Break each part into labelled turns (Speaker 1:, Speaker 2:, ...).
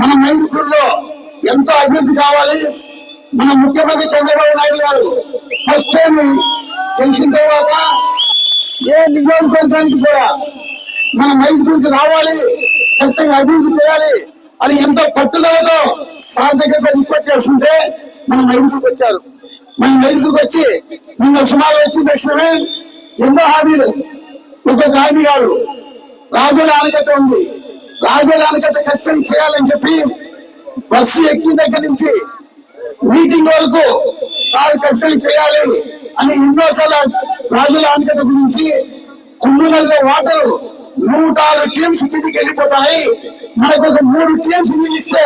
Speaker 1: మన మైదుకూరులో ఎంతో అభివృద్ధి కావాలి. మన ముఖ్యమంత్రి చంద్రబాబు నాయుడు గారు ఫస్ట్ టైం గెలిచిన తర్వాత ఏ నియోజకవర్గానికి కూడా మన మైదుకూరుకి రావాలి ఖచ్చితంగా అభివృద్ధి చేయాలి అని ఎంతో పట్టుదలతో సార్ దగ్గర రిక్వెస్ట్ చేస్తుంటే మన మైదుకూరుకి వచ్చారు. మన మైదుకూరుకి వచ్చి నిన్న సుమారు వచ్చిన తక్షణమే ఎన్నో హామీలు? ఒక్కొక్క హామీ గారు రాజుల ఆనకట్ట ఉంది. రాజుల ఆనకట్ట ఖచ్చితంగా చేయాలని చెప్పి బస్సు ఎక్కిన దగ్గర నుంచి మీటింగ్ వరకు సార్ ఖచ్చితంగా చేయాలి అని ఎన్నోసార్లు రాజుల ఆనకట్ట గురించి కుంభనదిలో వాటర్ నూట ఆరు టీమ్స్ కిందికి వెళ్ళిపోతాయి. మనకు ఒక మూడు టీమ్స్ నిలిస్తే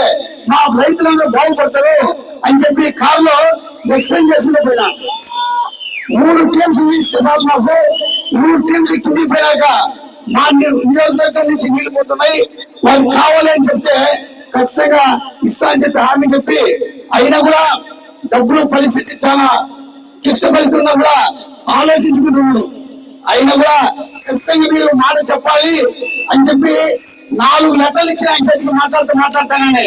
Speaker 1: మా రైతులందరూ బాగుపడతారు అని చెప్పి కారులో ఎక్స్ప్లెయిన్ చేసిన పోయినా. మూడు టీమ్స్ నిలిస్తే చాలు మాకు. మూడు టీమ్స్ కిందికి పోయాక మా నియోజకవర్గం నుంచి మిగిలిపోతున్నాయి. వాళ్ళకి కావాలి అని చెప్తే ఖచ్చితంగా ఇస్తా అని చెప్పి హామీ చెప్పి అయినా కూడా డబ్బులు పరిస్థితి చాలా క్లిష్ట కూడా ఆలోచించుకుంటున్నాడు అయినా కూడా ఖచ్చితంగా మీరు మాట చెప్పాలి అని చెప్పి నాలుగు లెటర్లు ఇచ్చి ఆయన చేతికి మాట్లాడుతూ మాట్లాడతానని.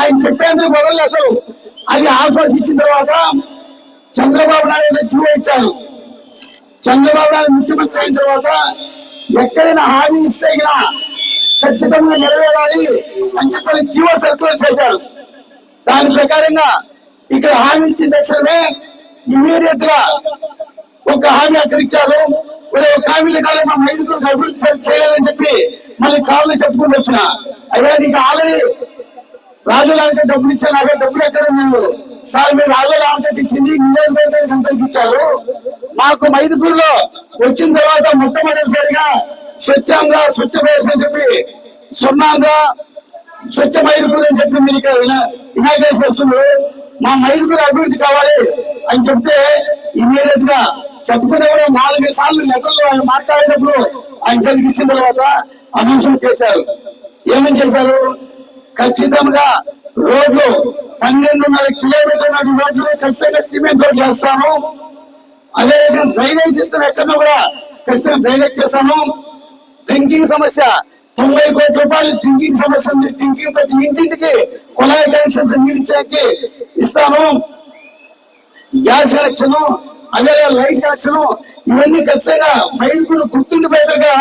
Speaker 1: ఆయన చెప్పేందుకు వదలలేదు అసలు అది ఆఫర్ ఇచ్చిన తర్వాత చంద్రబాబు నాయుడు జీవో ఇచ్చారు. చంద్రబాబు నాయుడు ముఖ్యమంత్రి అయిన తర్వాత ఎక్కడైనా హామీ ఇస్తే గినా ఖచ్చితంగా నెరవేరాలి అని చెప్పి జీవో సర్క్యులర్ చేశారు. దాని ప్రకారంగా ఇక్కడ హామీ ఇచ్చిన తక్షణమే ఇమీడియట్గా ఒక హామీ అక్కడ ఇచ్చారు. మరి ఒక హామీల కాలం మా ఐదుగురికి అభివృద్ధి చేయలేదని చెప్పి మళ్ళీ కావాలని చెప్పుకుంటూ వచ్చిన. అయ్యా నీకు ఆల్రెడీ రాజులాంటి డబ్బులు ఇచ్చాను అక్కడ డబ్బులు ఎక్కడ మీరు సార్ మీరు రాజులాంటి ఇచ్చింది. నియోజకవర్గానికి ఇచ్చారు. మాకు మైదుగురులో వచ్చిన తర్వాత మొట్టమొదటిసారిగా స్వచ్ఛంగా స్వచ్ఛ ప్రదేశ్ అని చెప్పి సున్నాంగా స్వచ్ఛ మైదుకూరు అని చెప్పి మీరు ఇక్కడ ఇనాగ్రేషన్ చేస్తున్నారు మా మైదుకూరు అభివృద్ధి కావాలి అని చెప్తే ఇమీడియట్గా చెప్పుకునే కూడా నాలుగు సార్లు లెటర్లు ఆయన మాట్లాడేటప్పుడు ఆయన చదివి ఇచ్చిన తర్వాత అనౌన్స్మెంట్ చేశారు. ఏమని చేశారు? ఖచ్చితంగా రోడ్లు పన్నెండున్నర కిలోమీటర్ రోడ్లు ఖచ్చితంగా సిమెంట్ రోడ్ చేస్తాను అదే డ్రైనేజ్ సిస్టమ్ ఎక్కడో కూడా ఖచ్చితంగా డ్రైనేజ్ చేస్తాము డ్రింకింగ్ సమస్య తొంభై కోట్ల రూపాయలు డ్రింకింగ్ సమస్య ఉంది. డ్రింకింగ్ ప్రతి ఇంటింటికి కుళాయి కనెక్షన్స్ నీళ్ళు ఇస్తాము ఇస్తాను. గ్యాస్ కనెక్షన్ అదే లైట్ కనెక్షన్ ఇవన్నీ ఖచ్చితంగా మైదుకులు గుర్తుండిపోయేట్టుగా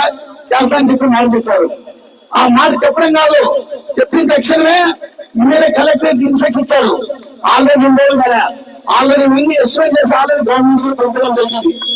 Speaker 1: చేస్తా అని చెప్పి మాట చెప్పారు. ఆ మాట చెప్పడం కాదు చెప్పిన తక్షణమే ఇమీడియట్ కలెక్టరేట్ ఇన్స్ట్రక్షన్ ఇచ్చారు. ఆల్రెడీ ఉండేది కదా. ఆల్రెడీ ఉంది. ఎక్స్ప్లెయిన్ చేసి ఆల్రెడీ గవర్నమెంట్ పంపడం జరిగింది.